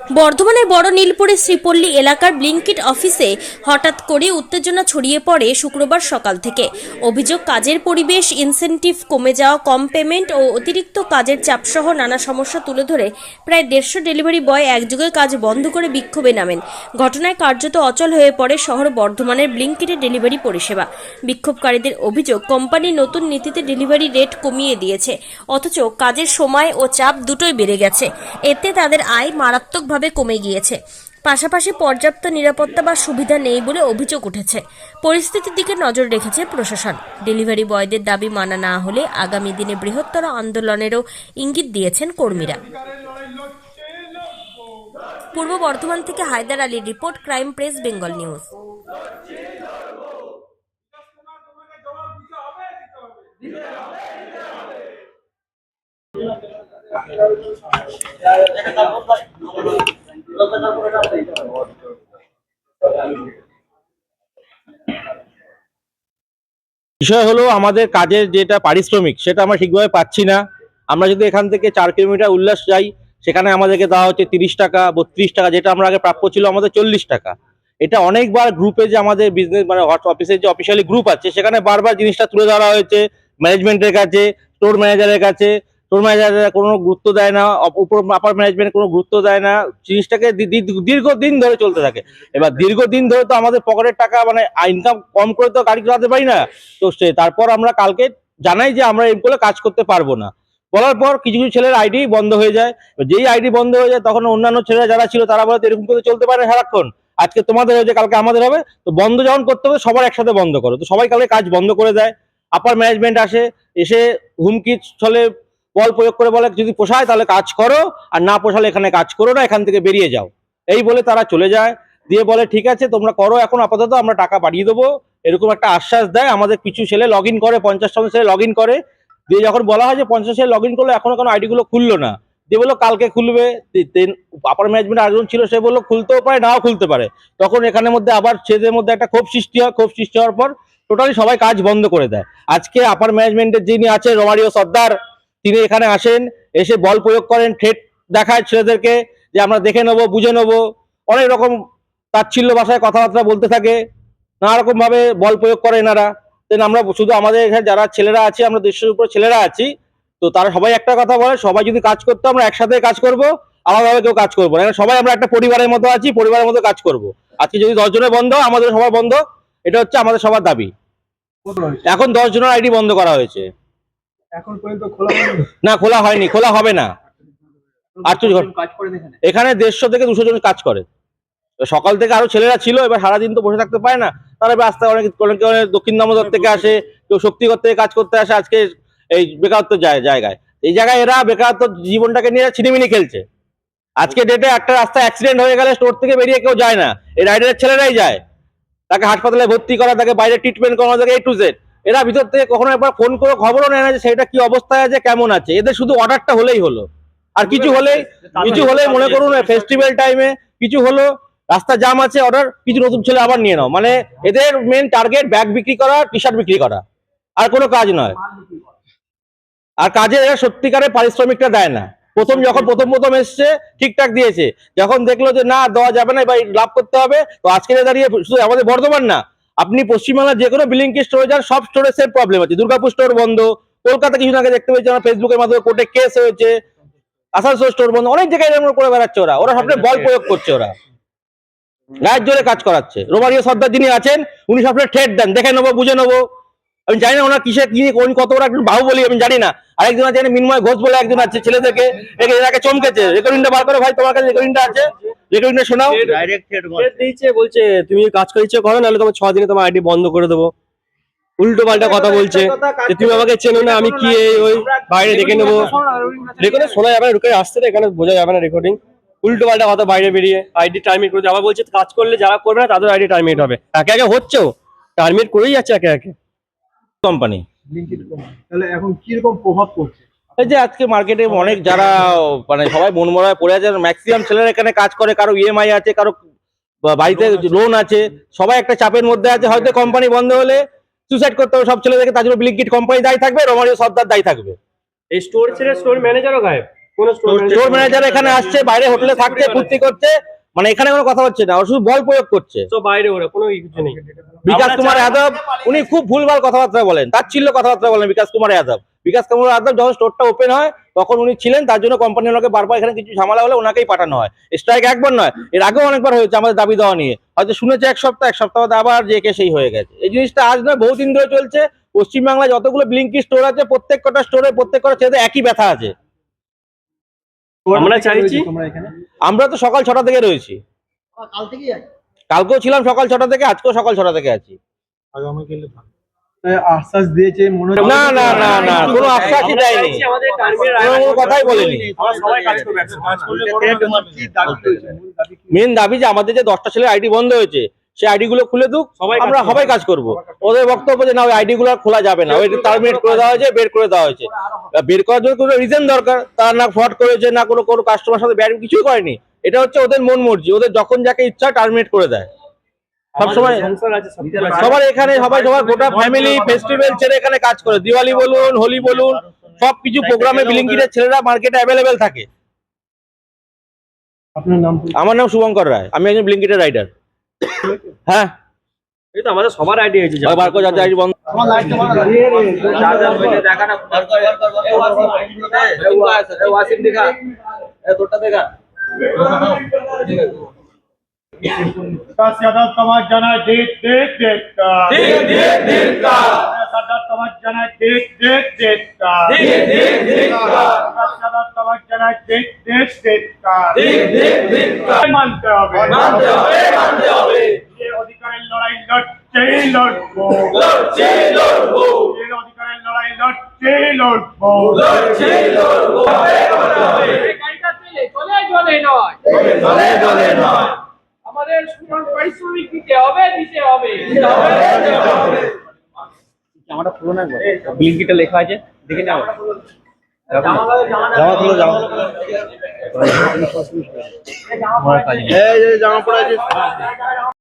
বর্ধমানের বড় নীলপুরে শ্রীপল্লী এলাকার ব্লিঙ্কিট অফিসে হঠাৎ করে উত্তেজনা ছড়িয়ে পড়ে শুক্রবার সকাল থেকে। অভিযোগ, কাজের পরিবেশ ইনসেনটিভ কমে যাওয়া, কম পেমেন্ট ও অতিরিক্ত কাজের চাপসহ নানা সমস্যা তুলে ধরে প্রায় দেড়শো ডেলিভারি বয় একযোগে কাজ বন্ধ করে বিক্ষোভে নামেন। ঘটনায় কার্যত অচল হয়ে পড়ে শহর বর্ধমানের ব্লিঙ্কিটের ডেলিভারি পরিষেবা। বিক্ষোভকারীদের অভিযোগ, কোম্পানি নতুন নীতিতে ডেলিভারি রেট কমিয়ে দিয়েছে, অথচ কাজের সময় ও চাপ দুটোই বেড়ে গেছে। এতে তাদের আয় মারাত্মকভাবে কমে গিয়েছে। পাশাপাশি পর্যাপ্ত নিরাপত্তা বা সুবিধা নেই বলে অভিযোগ উঠেছে। পরিস্থিতির দিকে নজর রেখেছে প্রশাসন। ডেলিভারি বয়দের দাবি মানা না হলে আগামী দিনে বৃহত্তর আন্দোলনেরও ইঙ্গিত দিয়েছেন কর্মীরা। পূর্ব বর্ধমান থেকে হায়দার আলীর report, crime press, Bengal news. বিষয় হলো আমাদের কাজের যেটা পারিশ্রমিক, সেটা আমরা ঠিকভাবে পাচ্ছি না। আমরা যদি এখান থেকে চার কিলোমিটার উল্লাস যাই, সেখানে আমাদেরকে দেওয়া হচ্ছে তিরিশ টাকা, বত্রিশ টাকা, যেটা আমরা আগে প্রাপ্য ছিল আমাদের চল্লিশ টাকা। এটা অনেকবার গ্রুপে যে আমাদের বিজনেস মানে অফিসের যে অফিসিয়ালি গ্রুপ আছে, সেখানে বারবার জিনিসটা তুলে ধরা হয়েছে ম্যানেজমেন্টের কাছে স্টোর ম্যানেজারের কাছে। স্টোর ম্যানেজাররা কোনো গুরুত্ব দেয় না উপর আপার ম্যানেজমেন্ট কোনো গুরুত্ব দেয় না, জিনিসটাকে দীর্ঘদিন ধরে চলতে থাকে। এবার দীর্ঘদিন ধরে তো আমাদের পকেটের টাকা মানে ইনকাম কম করে তো গাড়ি চালাতে পারি না। তো সে, তারপর আমরা কালকে জানাই যে আমরা করে কাজ করতে পারব না। বলার পর কিছু কিছু ছেলের আইডি বন্ধ হয়ে যায়। যেই আইডি বন্ধ হয়ে যায়, তখন অন্যান্য ছেলেরা যারা ছিল, তারা বলে এরকম করে চলতে পারে সারাক্ষণ। আজকে তোমাদের হয়েছে, কালকে আমাদের হবে। তো বন্ধ যখন করতে হবে, সবার একসাথে বন্ধ করো। তো সবাই কালকে কাজ বন্ধ করে দেয়। আপার ম্যানেজমেন্ট আসে, এসে হুমকি ছলে বল প্রয়োগ করে বলে, যদি পোষায় তাহলে কাজ করো, আর না পোষালে এখানে কাজ করো না, এখান থেকে বেরিয়ে যাও। এই বলে তারা চলে যায়। দিয়ে বলে, ঠিক আছে, তোমরা করো এখন, আপাতত আমরা টাকা পাঠিয়ে দেবো। এরকম একটা আশ্বাস দেয়। আমাদের কিছু ছেলে লগ করে পঞ্চাশ জন ছেলে লগ করে। দিয়ে যখন বলা হয় যে পঞ্চাশ ছেলে লগ ইন করল, এখনও কোনো আইডিগুলো খুললো না। দিয়ে বলল, কালকে খুলবে। আপার ম্যানেজমেন্ট আরেকজন ছিল, সে বলল, খুলতেও পারে, নাও খুলতে পারে। তখন এখানের মধ্যে আবার ছেলেদের মধ্যে একটা ক্ষোভ সৃষ্টি হয়। ক্ষোভ সৃষ্টি হওয়ার পর টোটালি সবাই কাজ বন্ধ করে দেয়। আজকে আপার ম্যানেজমেন্টের যিনি আছেন রোমারিও সর্দার তিনি এখানে আসেন, এসে বল প্রয়োগ করেন, ঠেট দেখায় ছেলেদেরকে যে আমরা দেখে নেব, বুঝে নেব। অনেক রকম তাচ্ছিল্য ভাষায় কথাবার্তা বলতে থাকে। নানা রকম ভাবে বল প্রয়োগ করে এনারা। দেন আমরা শুধু আমাদের এখানে যারা ছেলেরা আছে, আমরা দেশের উপর ছেলেরা আছি, তো তারা সবাই একটা কথা বলে, সবাই যদি কাজ করতো আমরা একসাথে কাজ করব, আলাদাভাবে কেউ কাজ করব না। সবাই আমরা একটা পরিবারের মতো আছি, পরিবারের মতো কাজ করব। আজকে যদি দশ জনের বন্ধ, আমাদের সবার বন্ধ, এটা হচ্ছে আমাদের সবার দাবি। এখন দশ জনের আইডি বন্ধ করা হয়েছে। এখন পর্যন্ত খোলা হয়নি? না খোলা হয়নি খোলা হবে না। আটচল্লিশ ঘণ্টা কাজ করে এখানে? দেড়শো থেকে দুশো জন কাজ করে। সকাল থেকে আরও ছেলেরা ছিল এবার সারাদিন তো বসে থাকতে পারে না। তারা এবার আস্তে অনেক অনেকে অনেক দক্ষিণ দামোদর থেকে আসে কেউ শক্তিগড় থেকে কাজ করতে আসে আজকে এই বেকারত্ব জায়- জায়গায়। এই জায়গায় এরা বেকারত্ব জীবনটাকে নিয়ে ছিনিমিনি খেলছে। আজকে ডেটে একটা রাস্তায় অ্যাক্সিডেন্ট হয়ে গেলে স্টোর থেকে বেরিয়ে কেউ যায় না। এই রাইডারের ছেলেরাই যায়। তাকে হাসপাতালে ভর্তি করা তাকে বাইরে ট্রিটমেন্ট করানো তাকে এ টু জেড এরা ভিতর থেকে কখনো একবার ফোন করে খবরও নেয় না যে সেটা কি অবস্থায় আছে কেমন আছে। এদের শুধু অর্ডারটা হলেই হলো। আর কিছু হলেই কিছু হলেই মনে করুন ফেস্টিভ্যাল টাইমে কিছু হলো রাস্তা জাম আছে অর্ডার কিছু নতুন ছেলে আবার নিয়ে নাও। মানে এদের মেন টার্গেট ব্যাগ বিক্রি করা টি শার্ট বিক্রি করা। আর কোনো কাজ নয়। আর কাজে এরা সত্যিকারে পারিশ্রমিকটা দেয় না। প্রথম যখন প্রথম প্রথম এসছে ঠিকঠাক দিয়েছে। যখন দেখল যে না দেওয়া যাবে না বা লাভ করতে হবে। তো আজকে দাঁড়িয়ে শুধু আমাদের বর্ধমান না আপনি পশ্চিমবাংলার যে কোনো বিলিংকি স্টোরে যান সব স্টোরে সেম প্রবলেম আছে। দুর্গাপুর স্টোর বন্ধ, কলকাতা কিছুদিন আগে দেখতে পেয়েছি ফেসবুকের মাধ্যমে কোর্টে কেস হয়েছে, আসানসোল স্টোর বন্ধ, অনেক জায়গায় এরকম করে বেড়াচ্ছে ওরা। ওরা সবসময় বল প্রয়োগ করছে ওরা। গায়ের জোরে কাজ করাচ্ছে। রোমারিও সর্দার যিনি আছেন, উনি সবসময় ঠেট দেন। দেখে নেব, বুঝে নেব। আমি জানি না ওনার কিসে কি, কোন, কত ওরা একটু বাহুবলি আমি জানি না। আরেকজন আছে মিনময় ঘোষ বলে একজন আছে ছেলেদেরকে, একে, এনাকে চমকেছে। রেকর্ডিংটা বার করে ভাই, তোমার কাছে রেকর্ডিংটা আছে? রেকর্ডিংটা শোনাও। দিয়েছে বলছে তুমি কাজ করে ইচ্ছে করো নাহলে তোমার ছ দিনে তোমার আইডি বন্ধ করে দেবো। উল্টো পাল্টা কথা বলছে যে তুমি আমাকে চেনো না আমি কি এই ওই বাইরে দেখে নেব? রেকর্ডিং শোনা যাবে না ঢুকে আসছে তো এখানে বোঝা যাবে না রেকর্ডিং উল্টো পাল্টা কথা বাইরে বেরিয়ে আইডি টার্মিট করে আবার বলছে কাজ করলে যারা করবে না তাদের আইডি টার্মিট হবে। একে একে হচ্ছেও টার্মিট করেই যাচ্ছে একে একে। কোম্পানি তাহলে এখন কি রকম প্রভাব পড়ছে? এই যে আজকে মার্কেটে অনেক যারা মানে সবাই মনমরায় পড়ে আছে ম্যাক্সিমাম ছেলেরা এখানে কাজ করে কারও ইএমআই আছে কারও বাড়িতে লোন আছে সবাই একটা চাপের মধ্যে আছে হয়তো কোম্পানি বন্ধ হলে সুসাইড করতে হবে সব ছেলেদেরকে তার জন্য ব্লিঙ্কিট কোম্পানি দায়ী থাকবে রোমারিও সর্দার দায়ী থাকবে। এই স্টোর ছেড়ে স্টোর ম্যানেজারও গায়েব? স্টোর ম্যানেজার এখানে আসছে বাইরে হোটেলে থাকছে ফুর্তি করছে মানে এখানে কোনো কথা হচ্ছে না শুধু বল প্রয়োগ করছে। তো বাইরে ওরা কোনো কিছু নেই। বিকাশ কুমার যাদব উনি খুব ভুলভাল কথাবার্তা বলেন তার ছিল কথাবার্তা বলেন বিকাশ কুমার যাদব। বিকাশ কুমার যাদব যখন স্টোরটা ওপেন হয় তখন উনি ছিলেন তার জন্য কোম্পানি ওনাকে বারবার এখানে কিছু ঝামেলা হলে ওনাকেই পাঠানো হয়। স্ট্রাইক একবার নয় এর আগেও অনেকবার হয়েছে আমাদের দাবি দেওয়া নিয়ে। হয়তো শুনেছে এক সপ্তাহ এক সপ্তাহ বাদে আবার যে কে সেই হয়ে গেছে। এই জিনিসটা আজ নয় বহুদিন ধরে চলছে। পশ্চিমবাংলায় যতগুলো ব্লিঙ্কি স্টোর আছে প্রত্যেক কটা স্টোরে প্রত্যেক কটা ছেলেদের একই ব্যথা আছে। আমরা চাইছি আমরা তো সকাল ছটা থেকে রয়েছি। কালকেও ছিলাম সকাল ছটা থেকে আজকেও সকাল ছটা থেকে আছি। এ, আশ্বাস দিয়েছে মনে না না না না কোনো আশ্বাসই দেয়নি। কোনো কথাই বলেনি। আমরা সবাই কাজ করব। একসাথে। কি দাবি রয়েছে? মূল দাবি কি? মেন দাবি যে আমাদের যে দশটা ছেলে আইডি বন্ধ হয়েছে সেই আইডি গুলো খুলে দুক আমরা সবাই কাজ করব। ওদের বক্তব্য যে না ওই আইডি গুলো আর খোলা যাবে না ওই টার্মিনেট করে দেওয়া হয়েছে বের করে দেওয়া হয়েছে। বের করার জন্য কোনো রিজন দরকার তারা না ফ্রড করেছে না কোনো কোনো কাস্টমার সাথে ব্যাড কিছুই করেনি। এটা হচ্ছে ওদের মন মর্জি ওদের যখন যাকে ইচ্ছা টার্মিনেট করে দেয়। সবসময়। সবার এখানে সবাই সবার গোটা ফ্যামিলি ফেস্টিভ্যাল ছেড়ে এখানে কাজ করে। দিওয়ালি বলুন হোলি বলুন সব কিছু প্রোগ্রামে বিলিংকিটের ছেলেরা মার্কেটে অ্যাভেলেবেল থাকে। আপনার নাম কি? আমার নাম শুভঙ্কর রায়। আমি একজন ব্লিঙ্কিটের রাইডার হ্যাঁ। এই তো আমাদের সবার আইডিয়া হয়েছে বার করে যাতে আইডি বন্ধ। সাদা সমাজ জানায় দেখ দেখ দেখ দেখ দেখ দেখ সাদা সমাজ জানায় দেখ দেখ দেখ দেখ দেখ দেখ সাদা সমাজ জানায় দেখ দেখ দেখ দেখ দেখ দেখ মানতে হবে মানতে হবে মানতে হবে যে অধিকারের লড়াই লড়ছেই লড়বো লড়ছেই লড়বো যে অধিকারের লড়াই লড়ছেই লড়বো লড়ছেই লড়বো এই গাড়িটা পেলে চলে জলে নয়। আমাদের সুনাম পারিশ্রমিক দিতে হবে দিতে হবে। ব্লিঙ্কিটে লেখা আছে দেখে নাও। জামা খুলো জামা। এই জামা পড়ে আছে